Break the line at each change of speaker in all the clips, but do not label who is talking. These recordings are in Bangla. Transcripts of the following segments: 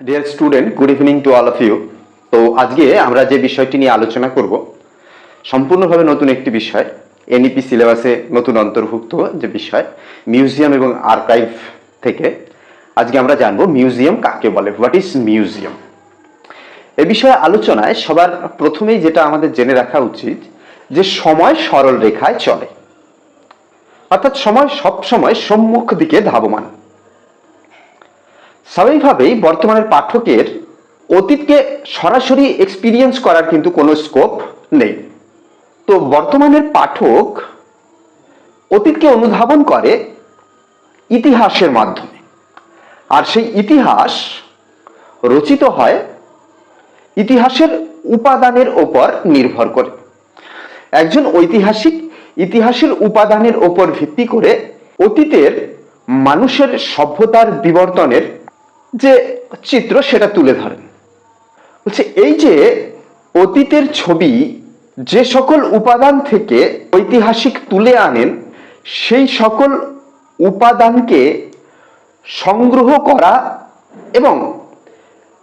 Dear student good evening to all of you তো আজকে আমরা যে বিষয়টি নিয়ে আলোচনা করব, সম্পূর্ণভাবে নতুন একটি বিষয় এনইপি সিলেবাসে নতুন অন্তর্ভুক্ত যে বিষয় মিউজিয়াম এবং আর্কাইভ থেকে। আজকে আমরা জানব মিউজিয়াম কাকে বলে হোয়াট ইজ মিউজিয়াম এ বিষয়ে আলোচনায় সবার প্রথমেই যেটা আমাদের জেনে রাখা উচিত, যে সময় সরল রেখায় চলে। অর্থাৎ সময় সব সময় সম্মুখ দিকে ধাবমান। স্বাভাবিকভাবেই বর্তমানের পাঠকের অতীতকে সরাসরি এক্সপিরিয়েন্স করার কিন্তু কোনো স্কোপ নেই। তো বর্তমানের পাঠক অতীতকে অনুধাবন করে ইতিহাসের মাধ্যমে। আর সেই ইতিহাস রচিত হয় ইতিহাসের উপাদানের ওপর নির্ভর করে। একজন ঐতিহাসিক ইতিহাসের উপাদানের ওপর ভিত্তি করে অতীতের মানুষের সভ্যতার বিবর্তনের যে চিত্র সেটা তুলে ধরেন। বলছে, এই যে অতীতের ছবি, যে সকল উপাদান থেকে ঐতিহাসিক তুলে আনেন, সেই সকল উপাদানকে সংগ্রহ করা এবং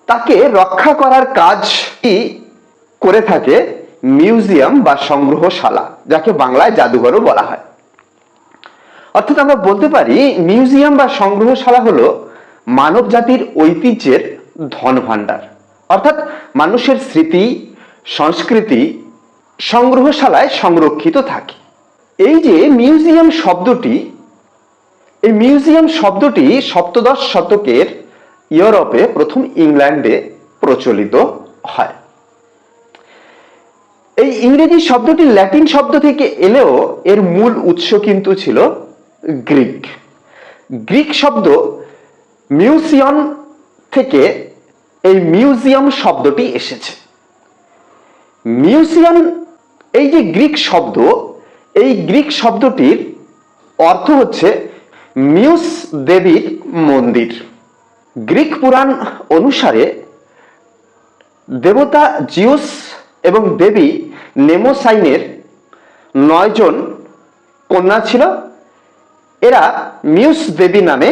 তাকে রক্ষা করার কাজই করে থাকে মিউজিয়াম বা সংগ্রহশালা, যাকে বাংলায় জাদুঘরও বলা হয়। অর্থাৎ আমরা বলতে পারি, মিউজিয়াম বা সংগ্রহশালা হলো মানব জাতির ঐতিহ্যের ধন ভাণ্ডার অর্থাৎ মানুষের স্মৃতি, সংস্কৃতি সংগ্রহশালায় সংরক্ষিত থাকে। এই যে মিউজিয়াম শব্দটি, এই মিউজিয়াম শব্দটি সপ্তদশ শতকের ইউরোপে প্রথম ইংল্যান্ডে প্রচলিত হয়। এই ইংরেজি শব্দটি ল্যাটিন শব্দ থেকে এলেও এর মূল উৎস কিন্তু ছিল গ্রিক। গ্রিক শব্দ মিউজিয়াম থেকে এই মিউজিয়াম শব্দটি এসেছে। মিউজিয়াম এই যে গ্রিক শব্দ, এই গ্রিক শব্দটির অর্থ হচ্ছে মিউস দেবীর মন্দির। গ্রিক পুরাণ অনুসারে দেবতা জিউস এবং দেবী নেমোসাইনের নয়জন কন্যা ছিল। এরা মিউস দেবী নামে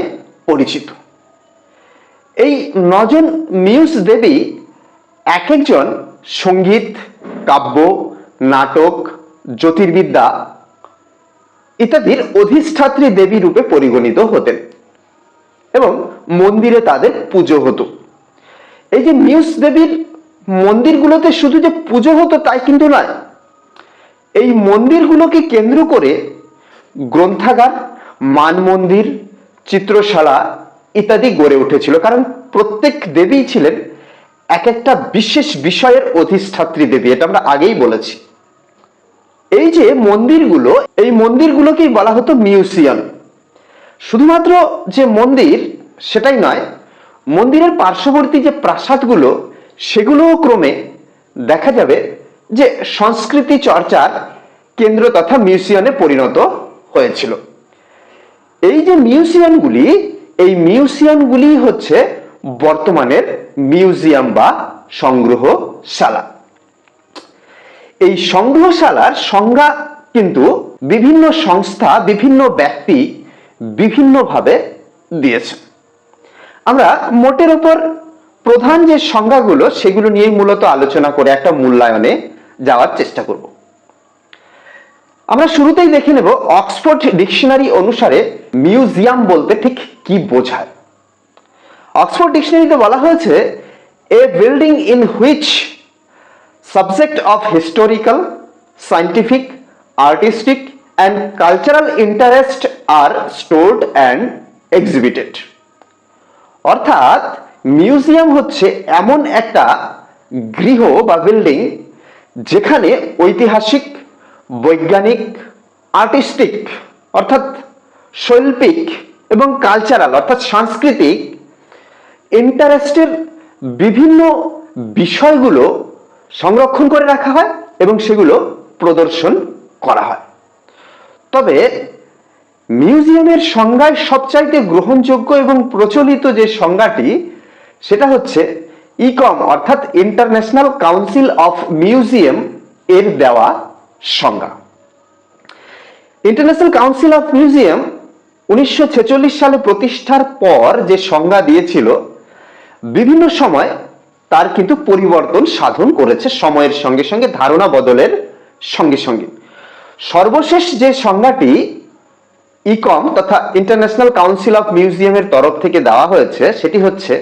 পরিচিত। এই নজন মিউস দেবী এক একজন সংগীত, কাব্য, নাটক, জ্যোতির্বিদ্যা ইত্যাদির অধিষ্ঠাত্রী দেবী রূপে পরিগণিত হতেন এবং মন্দিরে তাদের পুজো হতো। এই যে মিউস দেবীর মন্দিরগুলোতে শুধু যে পুজো হতো তাই কিন্তু নয়, এই মন্দিরগুলোকে কেন্দ্র করে গ্রন্থাগার মান মন্দির চিত্রশালা ইত্যাদি গড়ে উঠেছিল। কারণ প্রত্যেক দেবী ছিলেন এক একটা বিশেষ বিষয়ের অধিষ্ঠাত্রী দেবী, এটা আমরা আগেই বলেছি। এই যে মন্দিরগুলো, এই মন্দিরগুলোকেই বলা হতো মিউজিয়াম শুধুমাত্র যে মন্দির, সেটাই নয়, মন্দিরের পার্শ্ববর্তী যে প্রাসাদগুলো, সেগুলোও ক্রমে দেখা যাবে যে সংস্কৃতি চর্চার কেন্দ্র তথা মিউজিয়ামে পরিণত হয়েছিল। এই যে মিউজিয়ামগুলি এই মিউজিয়ামগুলি হচ্ছে বর্তমানের মিউজিয়াম বা সংগ্রহশালা। এই সংগ্রহশালার সংজ্ঞা কিন্তু বিভিন্ন সংস্থা, বিভিন্ন ব্যক্তি বিভিন্নভাবে দিয়েছে। আমরা মোটের ওপর প্রধান যে সংজ্ঞাগুলো সেগুলো নিয়েই মূলত আলোচনা করে একটা মূল্যায়নে যাওয়ার চেষ্টা করব। আমরা শুরুতেই দেখে নেব অক্সফোর্ড ডিকশনারি অনুসারে মিউজিয়াম বলতে ঠিক কি বোঝায় অক্সফোর্ড ডিকশনারিতে বলা হয়েছে a building in which subject of historical, scientific, artistic and cultural interest are stored and exhibited. অর্থাৎ মিউজিয়াম হচ্ছে এমন একটা গৃহ বা বিল্ডিং যেখানে ঐতিহাসিক বৈজ্ঞানিক, আর্টিস্টিক, অর্থাৎ শৈল্পিক এবং কালচারাল, অর্থাৎ সাংস্কৃতিক ইন্টারেস্টের বিভিন্ন বিষয়গুলো সংরক্ষণ করে রাখা হয় এবং সেগুলো প্রদর্শন করা হয়। তবে মিউজিয়ামের সংজ্ঞায় সবচাইতে গ্রহণযোগ্য এবং প্রচলিত যে সংজ্ঞাটি, সেটা হচ্ছে ইকম অর্থাৎ ইন্টারন্যাশনাল কাউন্সিল অফ মিউজিয়াম এর দেওয়া সংজ্ঞা। ইন্টারন্যাশনাল কাউন্সিল অফ মিউজিয়াম উনিশশো ছেচল্লিশ সালে প্রতিষ্ঠার পর যে সংজ্ঞা দিয়েছিল, বিভিন্ন সময় তার কিন্তু পরিবর্তন সাধন করেছে সময়ের সঙ্গে সঙ্গে, ধারণা বদলের সঙ্গে সঙ্গে। সর্বশেষ যে সংজ্ঞাটি ইকম তথা ইন্টারন্যাশনাল কাউন্সিল অফ মিউজিয়ামের তরফ থেকে দেওয়া হয়েছে, সেটি হচ্ছে,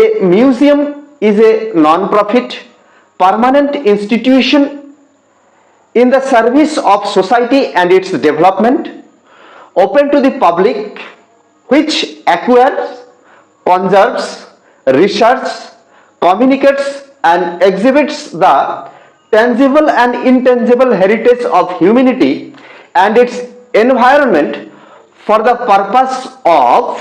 a museum is a non profit permanent institution in the service of society and its development, open to the public, which acquires, conserves, researches, communicates, and exhibits the tangible and intangible heritage of humanity and its environment for the purpose of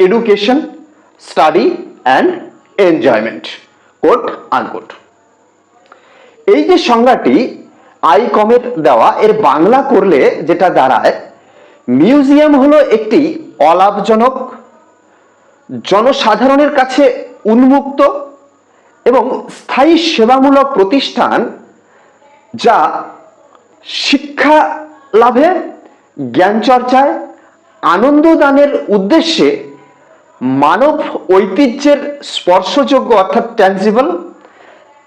education, study, and enjoyment. Quote unquote. এই যে সংজ্ঞাটি আইকমের দেওয়া, এর বাংলা করলে যেটা দাঁড়ায়, মিউজিয়াম হলো একটি অলাভজনক, জনসাধারণের কাছে উন্মুক্ত এবং স্থায়ী সেবামূলক প্রতিষ্ঠান যা শিক্ষা লাভে, জ্ঞান চর্চায়, আনন্দ দানের উদ্দেশ্যে মানব ঐতিহ্যের স্পর্শযোগ্য অর্থাৎ ট্যান্সিবল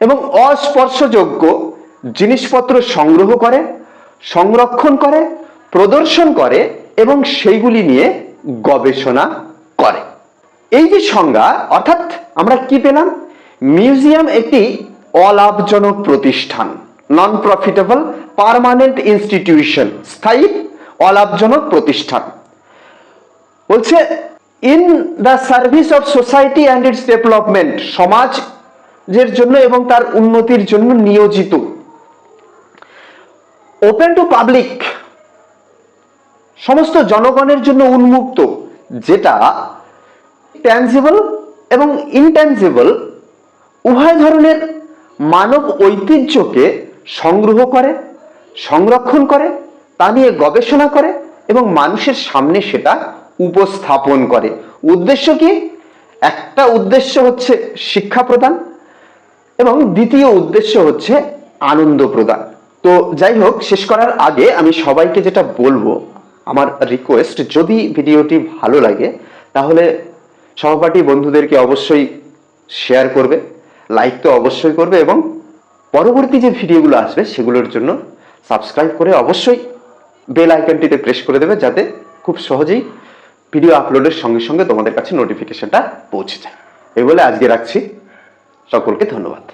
এবং অস্পর্শযোগ্য জিনিসপত্র সংগ্রহ করে, সংরক্ষণ করে, প্রদর্শন করে এবং সেইগুলি নিয়ে গবেষণা করে। এই যে সংজ্ঞা, অর্থাৎ আমরা কি পেলাম? মিউজিয়াম একটি অলাভজনক প্রতিষ্ঠান নন প্রফিটেবল পার্মানেন্ট ইনস্টিটিউশন স্থায়ী, অলাভজনক প্রতিষ্ঠান। বলছে in the service of society and its development সমাজের জন্য এবং তার উন্নতির জন্য নিয়োজিত ওপেন টু পাবলিক সমস্ত জনগণের জন্য উন্মুক্ত, যেটা ট্যানজিবল এবং ইনট্যানজিবল উভয় ধরনের মানব ঐতিহ্যকে সংগ্রহ করে, সংরক্ষণ করে, তা নিয়ে গবেষণা করে এবং মানুষের সামনে সেটা উপস্থাপন করে। উদ্দেশ্য কি? একটা উদ্দেশ্য হচ্ছে শিক্ষা প্রদান এবং দ্বিতীয় উদ্দেশ্য হচ্ছে আনন্দ প্রদান। তো যাই হোক শেষ করার আগে আমি সবাইকে যেটা বলব, আমার রিকোয়েস্ট যদি ভিডিওটি ভালো লাগে, তাহলে সহপাঠী বন্ধুদেরকে অবশ্যই শেয়ার করবে লাইক তো অবশ্যই করবে এবং পরবর্তী যে ভিডিওগুলো আসবে, সেগুলোর জন্য সাবস্ক্রাইব করে অবশ্যই বেল আইকনটিতে প্রেস করে দেবে, যাতে খুব সহজেই ভিডিও আপলোডের সঙ্গে সঙ্গে তোমাদের কাছে নোটিফিকেশনটা পৌঁছে যায়। এই বলে আজকে রাখছি। সকলকে ধন্যবাদ।